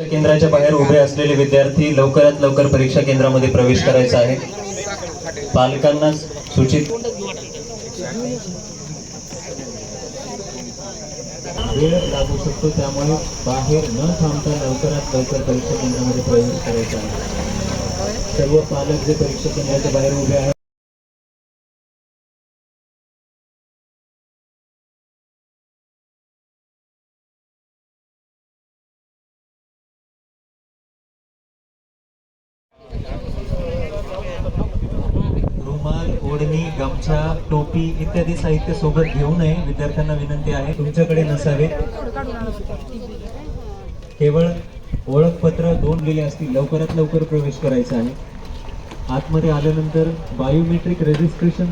केंद्राच्या बाहेर उभे असलेले विद्यार्थी लवकरात लवकर परीक्षा केंद्रामध्ये प्रवेश करायचा आहे. पालकांना सूचित वेळ लागू शकतो त्यामुळे बाहेर न थांबता लवकरात लवकर परीक्षा केंद्रामध्ये प्रवेश करायचा आहे. सर्व पालक जे परीक्षा केंद्राच्या बाहेर उभे आहेत ओढणी गमछा टोपी इत्यादी साहित्य सोबत घेऊ नये. विद्यार्थ्यांना विनंती आहे तुमच्याकडे नसावे. केवळ ओळखपत्र दोन गेले असतील लवकरात लवकर प्रवेश करायचा आहे. आतमध्ये आल्यानंतर बायोमेट्रिक रेजिस्ट्रेशन